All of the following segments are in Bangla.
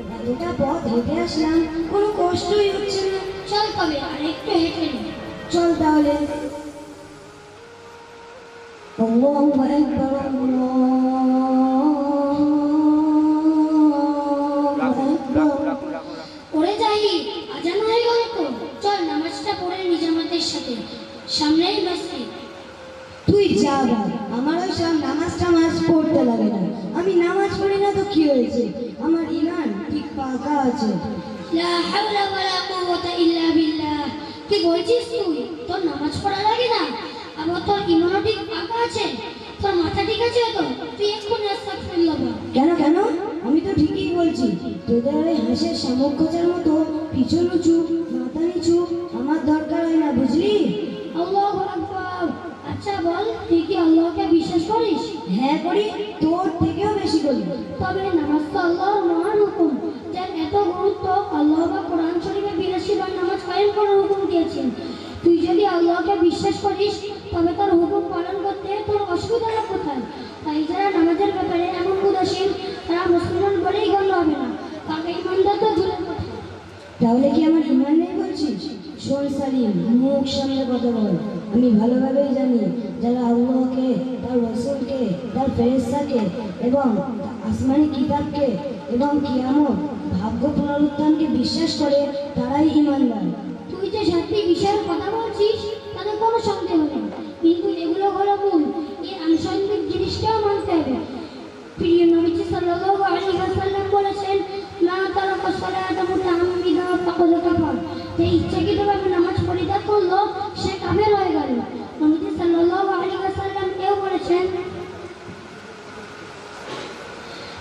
এতটা পথ হেঁটে আসলাম কোনো কষ্টই হচ্ছে না। চল তবে হেঁটে নি। চল তাহলে। পড়ে যাই আজান হয়ে গেল তো চল নামাজটা পড়ে নিজামাতের সাথে। সামনেই মসজিদ। তুই যা আমার ওই সব নামাজ টামাজ পড়তে লাগে না। আমি নামাজ পড়ি না তো কি হয়েছে? আমার ইমান ঠিক আছে লা হাওলা ওয়ালা কুওয়াতা ইল্লা বিল্লাহ। কি বলছিস তুই? তোর নামাজ পড়া লাগে না? আবার তোর ইমানও ঠিক পাকা আছে। তোর মাথা ঠিক আছে তো? তুই এক্ষুনি আস্তাগফিরুল্লাহ বল। কেন কেন? আমি তো ঠিকই বলছি। তোদের ওই হাঁসের শামুক খোঁজার মতো পিছন উঁচু মাথা নিচু আমার দরকার হয় না বুঝলি? আল্লাহু আকবার। আচ্ছা বল তুই কি আল্লাহকে বিশ্বাস করিস? হ্যাঁ করি তোর থেকেও বেশি করি। তবে নামাজ তো আল্লাহর মহান হুকুম। এত গুরুত্ব আল্লাহ বা কোরআন শরীফে বিরাশি বার নামাজ কায়েম করার হুকুম দিয়েছেন। তুই যদি আল্লাহকে বিশ্বাস করিস, তবে তার হুকুম পালন করতে তোর অসুবিধা কোথায়? তাই যারা নামাজের ব্যাপারে এমন উদাসীন, তারা মুসলমান বলেই গণ্য হবে না। তাকে ইমানদার তো দূরের কথা। তাহলে কি আমার ইমান নেই বলছিস? শোন সালিম, মুখ সামনে কথা বল আমি ভালোভাবেই জানি যারা আল্লাহকে, তার রসুলকে, তার ফেরেস্তাকে এবং আসমানি কিতাবকে এবং কিয়ামত ভাগ্য পুনরুত্থানকে বিশ্বাস করে তারাই ইমানদার। তুই যে সাতটি বিষয়ের কথা বলছিস, তাতে কোনো সন্দেহ নেই। কিন্তু এগুলো হলো মূল। এই আনুষঙ্গিক জিনিসটাও মানতে হবে। প্রিয় সাল্লাল্লাহু আলাইহি ওয়াসাল্লাম বলেছেন মুতাআম্মিদা ফাকাদ কাফার। যে ইচ্ছাকৃতভাবে নামাজ পরিত্যাগ করল, সে কাফের হয়ে গেল। নবীজি সাল্লাল্লাহু আলাইহি ওয়াসাল্লাম কেউ বলেছেন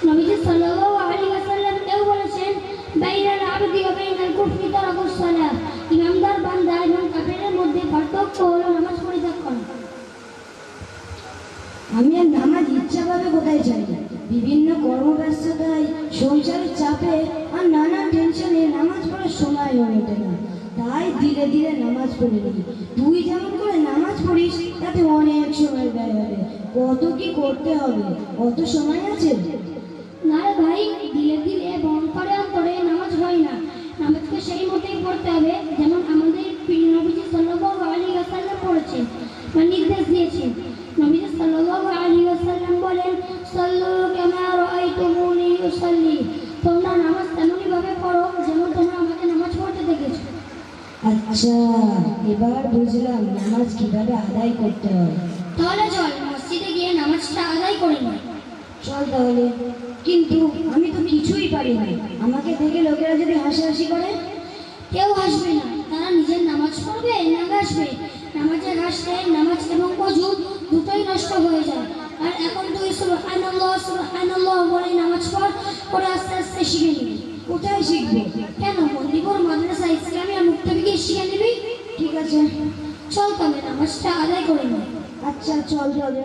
নবীজি সাল্লাল্লাহু কুফরি তারাকুস ইমানদার বান্দা এবং কাফেরের মধ্যে পার্থক্য হলো নামাজ পরিত্যাগ করা আমি আর নামাজ ইচ্ছাভাবে কোথায় চাই? বিভিন্ন কর্মব্যস্ততায় সংসারের চাপে আর নানা টেনশনে নামাজ পড়ার সময় হয়ে ওঠে না। তাই ধীরে ধীরে নামাজ পড়ে। নিই তুই যেমন করে নামাজ পড়িস তাতে অনেক সময় ব্যয় হবে। কত কি করতে হবে? কত সময় আছে? না ভাই আচ্ছা এবার বুঝলাম নামাজ কীভাবে আদায় করতে হয়। তাহলে চল মসজিদে গিয়ে নামাজটা আদায় করে নিই চল তাহলে। কিন্তু আমি তো কিছুই পারি না। আমাকে দেখে লোকেরা যদি হাসাহাসি করে? কেউ হাসবে না। তারা নিজের নামাজ পড়বে না হাসবে। নামাজে হাসলে নামাজ এবং অজু দুটোই নষ্ট হয়ে যায়। আর এখন তুই সুবহানাল্লাহ সুবহানাল্লাহ বলে নামাজ পড় করে আস্তে আস্তে শিখে নিবি। কোথায় শিখব? চল তবে নামাজটা আদায় করে নি। আচ্ছা চল তবে